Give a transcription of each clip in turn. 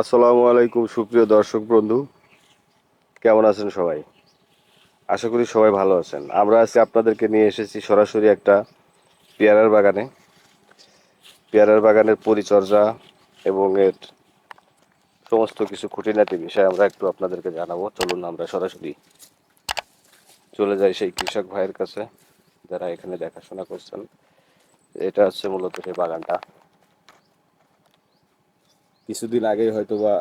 আসসালামু আলাইকুম, সুপ্রিয় দর্শক বন্ধু। কেমন আছেন সবাই? আশা করি সবাই ভালো আছেন। আমরা আজকে আপনাদেরকে নিয়ে এসেছি সরাসরি একটা পেয়ারার বাগানে। পেয়ারার বাগানের পরিচর্যা এবং এর সমস্ত কিছু খুঁটিনাটি বিষয় আমরা একটু আপনাদেরকে জানাব। চলুন আমরা সরাসরি চলে যাই সেই কৃষক ভাইয়ের কাছে, যারা এখানে দেখাশোনা করছেন। এটা হচ্ছে মূলত সেই বাগানটা। কিছুদিন আগেই হয়তো বা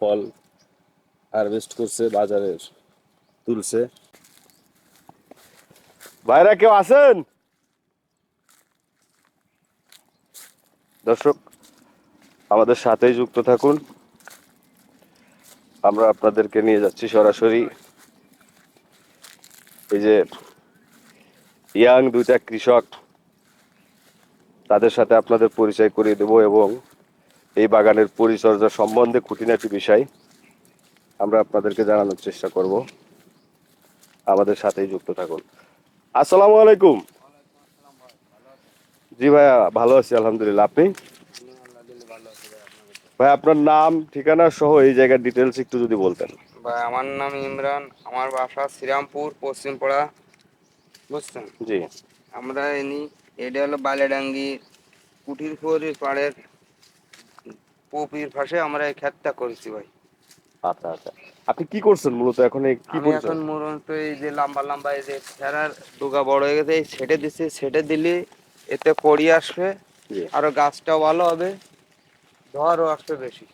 ফল হারভেস্ট করছে, বাজারে তুলছে। ভাইরা কেউ আছেন? দর্শক, আমাদের সাথেই যুক্ত থাকুন। আমরা আপনাদেরকে নিয়ে যাচ্ছি সরাসরি। এই যে ইয়াং দুইটা কৃষক, তাদের সাথে আপনাদের পরিচয় করিয়ে দেব এবং এই বাগানের পরিচর্যা সম্বন্ধে খুঁটিনাটি বিষয় আমরা আপনাদেরকে জানানোর চেষ্টা করব। আমাদের সাথেই যুক্ত থাকুন। আসসালামু আলাইকুম। জি ভাইয়া ভালো আছি আলহামদুলিল্লাহ। আপনি? ভাই আপনার নাম ঠিকানা সহ এই জায়গার ডিটেলস একটু যদি বলতেন। ভাই আমার নাম ইমরান। আমার বাসা শ্রীরামপুর পশ্চিমপাড়া। বুঝছেন? জি। আমরা এনি এটা হলো বালেডাঙ্গি কুঠির ফুয়ারির পাড়ের পপির পাশে আমরা এই ক্ষেতটা করেছি ভাই। আচ্ছা আচ্ছা। আপনি কি করছেন মূলত এখন কি আমি এখন মূলত এই যে লম্বা লম্বা এই যে ফেরার ডোগা বড় হয়ে গেছে এই ছেটে দিচ্ছি ছেটে দিলে এতে কড়ি আসবে জি। আরও গাছটাও ভালো হবে ধরও আসবে বেশি।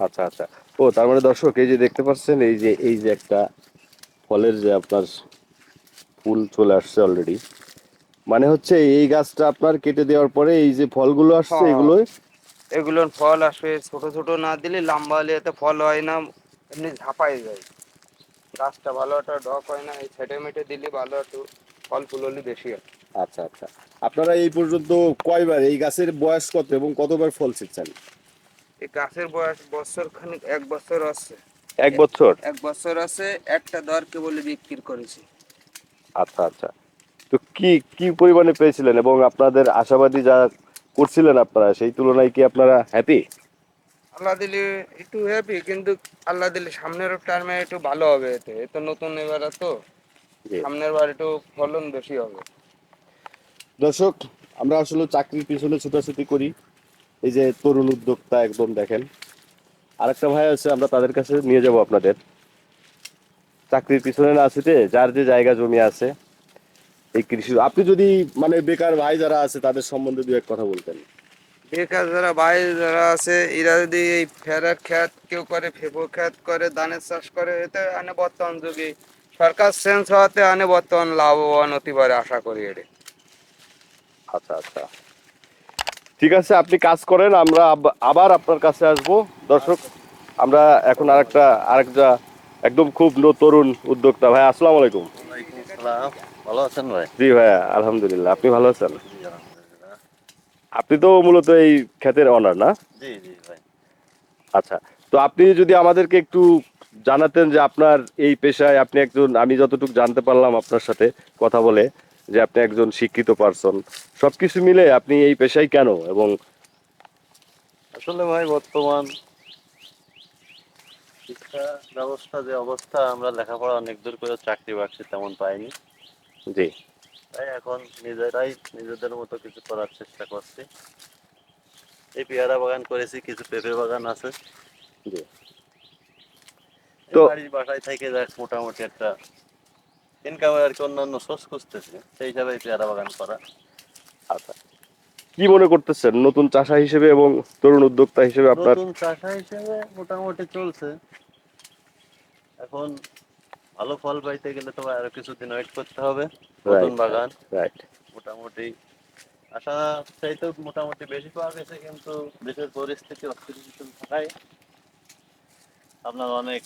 আচ্ছা আচ্ছা। ও তার মানে দর্শক এই যে দেখতে পাচ্ছেন এই যে এই যে একটা ফলের যে আপনার ফুল চলে আসছে অলরেডি মানে হচ্ছে এই গাছটা আপনার কেটে দেওয়ার পরে এই যে ফলগুলো আসছে হ্যাঁ। এগুলো এগুলোর ফল আসবে ছোট ছোট না দিলে লম্বা হলে এতে ফল হয় না এমনি ঝাঁপাই যায়। গাছটা ভালো একটা ডক হয় না এই ছেটে মেটে দিলে ভালো একটু ফল ফুল হলে বেশি হয়। আচ্ছা আচ্ছা। আপনারা এই পর্যন্ত কয়বার এই গাছের বয়স কত এবং কতবার ফল ছিটছেন? এই গাছের বয়স বছর খানিক এক বছর আছে। এক বছর? এক বছর আছে একটা দর কেবল বিক্রি করেছি। আচ্ছা আচ্ছা। তো কি কি পরিমাণে পেয়েছিলেন এবং আপনাদের আশাবাদী যা করছিলেন আপনারা? সেই তুলনায় কি আপনারা হ্যাপি আল্লাহ দিলে একটু হ্যাপি কিন্তু আল্লাহ দিলে সামনের টার্মে একটু ভালো হবে এতে। এ তো নতুন এবার তো সামনের বার একটু ফলন বেশি হবে। দর্শক আমরা আসলে চাকরির পিছনে ছুটাছুটি করি। এই যে তরুণ উদ্যোক্তা একদম দেখেন। আরেকটা ভাই আছে আমরা তাদের কাছে নিয়ে যাব আপনাদের। চাকরির পিছনে না ছুটে যার যে জায়গা জমি আছে এই কৃষি আপনি যদি মানে বেকার ভাই যারা আছে তাদের সম্বন্ধে দু এক কথা বলতেন। বেকার যারা বাইরে যারা আছে এরা যদি এই ফেরার খ্যাত কেউ করে ফেপো খ্যাত করে ধানের চাষ করে এতে আনে বর্তমান যুগে। সরকার চেঞ্জ হওয়াতে আনে বর্তমান লাভবান হতে পারে আশা করি এটা আচ্ছা আচ্ছা। ঠিক আছে আপনি কাজ করেন আমরা আব- আবার আপনার কাছে আসব। দর্শক আমরা এখন আরেকটা আরেকটা একদম খুব ন- তরুণ উদ্যোক্তা। ভাই আসসালামু আলাইকুম। ওয়ালাইকুম আসসালাম। ভালো আছেন ভাই? জি ভাইয়া আলহামদুলিল্লাহ। আপনি ভালো আছেন? আপনি তো মূলত এই ক্ষেতের অনার না? জি জি ভাই। আচ্ছা তো আপনি যদি আমাদেরকে একটু জানাতেন যে আপনার এই পেশায় আপনি একজন আমি যতটুকু জানতে পারলাম আপনার সাথে কথা বলে যে আপনি একজন শিক্ষিত পারসন সবকিছু মিলে আপনি এই পেশায় কেন এবং আসলে ভাই বর্তমান শিক্ষা ব্যবস্থা যে অবস্থা আমরা লেখাপড়া অনেক দূর করে চাকরি বাকরি তেমন পাইনি। জি। তাই এখন নিজেরাই নিজেদের মতো কিছু করার চেষ্টা করছি। এই পেয়ারা বাগান করেছি কিছু পেঁপে বাগান আছে। জি। তো- বাড়ির বাসায় থেকে যাক মোটামুটি একটা ইনকামের আর কি অন্যান্য সোর্স খুঁজতেছি সেই হিসাবে পেয়ারা বাগান করা। আচ্ছা। কি মনে করতেছেন? নতুন চাষা হিসেবে এবং তরুণ উদ্যোক্তা হিসেবে আপনার নতুন চাষা হিসেবে মোটামুটি চলছে। এখন ভালো ফল পাইতে গেলে তো আরও কিছুদিন ওয়েট করতে হবে নতুন বাগান। রাইট মোটামুটি আশা চাইতেও মোটামুটি বেশি পাওয়া গেছে কিন্তু দেশের পরিস্থিতি অস্থিতিশীল থাকায় আপনার অনেক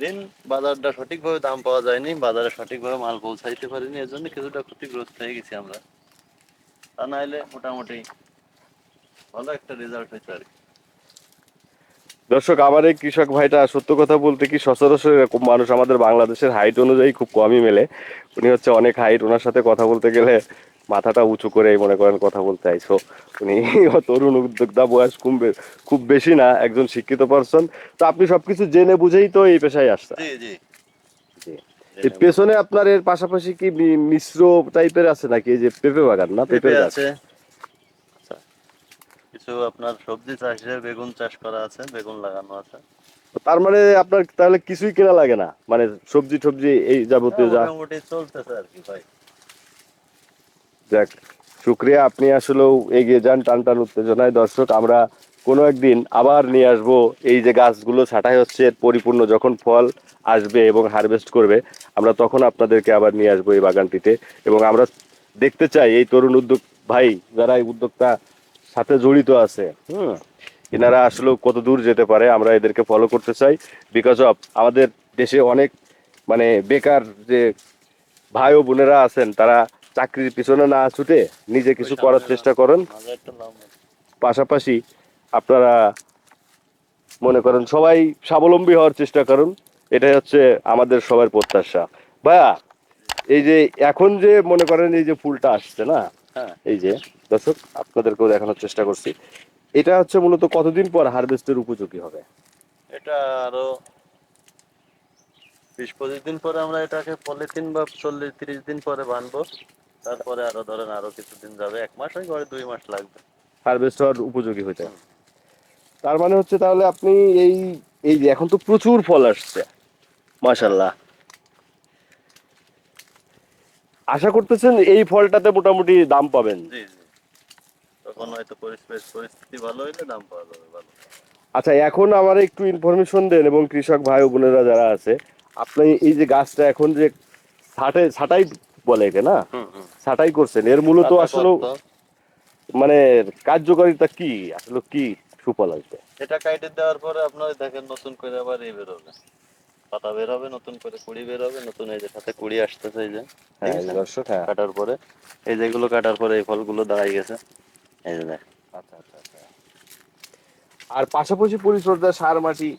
দিন বাজারটা সঠিকভাবে দাম পাওয়া যায়নি বাজারে সঠিকভাবে মাল পৌঁছাইতে পারিনি এর জন্য কিছুটা ক্ষতিগ্রস্ত হয়ে গেছি আমরা। তা নাইলে মোটামুটি ভালো একটা রেজাল্ট হয়েছে আর কি দর্শক আমার এই কৃষক ভাইটা সত্য কথা বলতে কি সচরাচর এরকম মানুষ আমাদের বাংলাদেশের হাইট অনুযায়ী খুব কমই মেলে। উনি হচ্ছে অনেক হাইট ওনার সাথে কথা বলতে গেলে মাথাটা উঁচু করে মনে করেন কথা বলতে আইছো উনি তরুণ উদ্যোক্তা বয়স খুব খুব বেশি না একজন শিক্ষিত পারসন তো আপনি সবকিছু জেনে বুঝেই তো এই পেশায় আসছেন। এর পেছনে আপনার এর পাশাপাশি কি মিশ্র টাইপের আছে নাকি? এই যে পেঁপে বাগান না? পেঁপে আছে। কিছু আপনার সবজি চাষ বেগুন চাষ করা আছে বেগুন লাগানো আছে। তার মানে আপনার তাহলে কিছুই কেনা লাগে না? মানে সবজি টবজি এই যাবতীয় যা মোটামুটি চলতেছে আর কি ভাই। যাক শুক্রিয়া আপনি আসলেও এগিয়ে যান টান টান উত্তেজনায়। দর্শক আমরা কোনো একদিন আবার নিয়ে আসব এই যে গাছগুলো ছাঁটাই হচ্ছে পরিপূর্ণ যখন ফল আসবে এবং হারভেস্ট করবে আমরা তখন আপনাদেরকে আবার নিয়ে আসব এই বাগানটিতে। এবং আমরা দেখতে চাই এই তরুণ উদ্যোগ ভাই যারা এই উদ্যোক্তা সাথে জড়িত আছে হুম? এনারা আসলেও কত দূর যেতে পারে আমরা এদেরকে ফলো করতে চাই বিকজ অফ আমাদের দেশে অনেক মানে বেকার যে ভাই ও বোনেরা আছেন তারা চাকরির পিছনে না ছুটে নিজে কিছু করার চেষ্টা করেন। পাশাপাশি আপনারা মনে করেন সবাই স্বাবলম্বী হওয়ার চেষ্টা করুন এটাই হচ্ছে আমাদের সবার প্রত্যাশা। ভাইয়া এই যে এখন যে মনে করেন এই যে ফুলটা আসছে না হ্যাঁ। এই যে দর্শক আপনাদেরকেও দেখানোর চেষ্টা করছি। এটা হচ্ছে মূলত কতদিন পর হারভেস্টের উপযোগী হবে? এটা আরও বিশ পঁচিশ দিন পরে আমরা এটাকে পলিথিন বা চল্লিশ তিরিশ দিন পরে বানবো। তারপরে আরও ধরেন আরও কিছুদিন যাবে। এক মাস হয় ঘরে দুই মাস লাগবে। হারভেস্ট হওয়ার উপযোগী হইতে তার মানে হচ্ছে তাহলে আপনি এই এই যে এখন তো প্রচুর ফল আসছে। মাশাল্লাহ আশা করতেছেন এই ফলটাতে মোটামুটি দাম পাবেন? জি জি। তখন হয়তো পরিস্থিতি পরিস্থিতি ভালো হইলে দাম পাওয়া যাবে ভালো। আচ্ছা এখন আমার একটু ইনফরমেশন দেন এবং কৃষক ভাই ও বোনেরা যারা আছে আপনি এই যে গাছটা এখন যে ছাটে ছাটাই বলে একে না? ছাটাই করছেন এর মূলত আসলে মানে কার্যকারিতা কি? আসলে কি সুফল আসবে? এটা কাইটে দেওয়ার পরে আপনার দেখেন নতুন করে আবার এই বের হবে পাতা বের হবে নতুন করে কুড়ি বের হবে নতুন এই যে সাথে কুড়ি আসতেছে এই যে হ্যাঁ? দর্শক হ্যাঁ। কাটার পরে এই যেগুলো কাটার পরে এই ফলগুলো দাঁড়াই গেছে। এই যে দেখ। আচ্ছা আচ্ছা আচ্ছা। আর পাশাপাশি পরিচর্যা সার মাটি?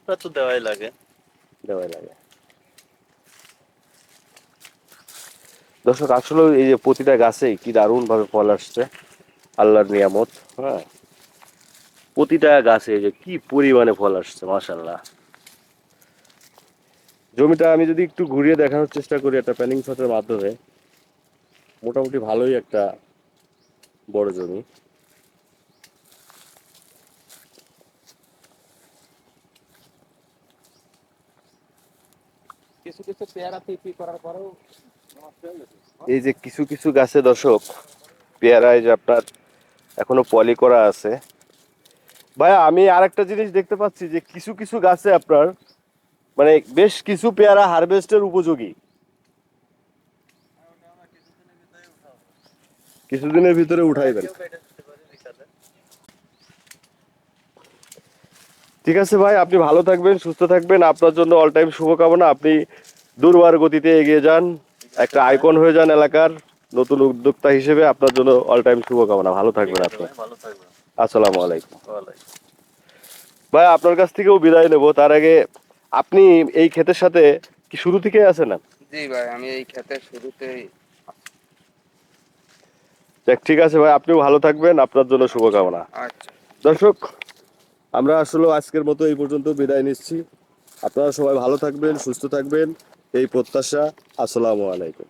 ওটা তো দেওয়াই লাগে। দেওয়াই লাগে। দর্শক আসলে এই যে প্রতিটা গাছে কি দারুণ ভাবে ফল আসছে। আল্লাহর নিয়ামত হ্যাঁ। প্রতিটা গাছে যে কি পরিমাণে ফল আসছে মাশাল্লাহ জমিটা আমি যদি একটু ঘুরিয়ে দেখানোর চেষ্টা করি একটা প্যানিং শটের মাধ্যমে মোটামুটি ভালোই একটা বড় জমি। কিছু কিছু পেয়ারা পিপি করার পরেও এই যে কিছু কিছু গাছে দর্শক পেয়ারায় যে আপনার এখনও পলি করা আছে ভাইয়া, আমি আরেকটা জিনিস দেখতে পাচ্ছি যে কিছু কিছু গাছে আপনার মানে বেশ কিছু পেয়ারা হারভেস্টের উপযোগী। কিছুদিনের ভিতরে উঠাইবেন ঠিক আছে ভাই, আপনি ভালো থাকবেন, সুস্থ থাকবেন। আপনার জন্য অল টাইম শুভকামনা। আপনি দুর্বার গতিতে এগিয়ে যান, একটা আইকন হয়ে যান এলাকার, নতুন উদ্যোক্তা হিসেবে আপনার জন্য অল টাইম শুভকামনা। ভালো থাকবেন আপনি। ভালো থাকবে আসসালামু আলাইকুম। ভাই আপনার কাছ থেকেও বিদায় নেব। তার আগে আপনি এই ক্ষেতের সাথে কি শুরু থেকে আছেন না? জি ভাই আমি এই ক্ষেতের শুরুতেই যাক, ঠিক আছে ভাই আপনিও ভালো থাকবেন। আপনার জন্য শুভকামনা। আচ্ছা। দর্শক আমরা আসলে আজকের মতো এই পর্যন্ত বিদায় নিচ্ছি। আপনারা সবাই ভালো থাকবেন সুস্থ থাকবেন। এই প্রত্যাশা আসসালামু আলাইকুম।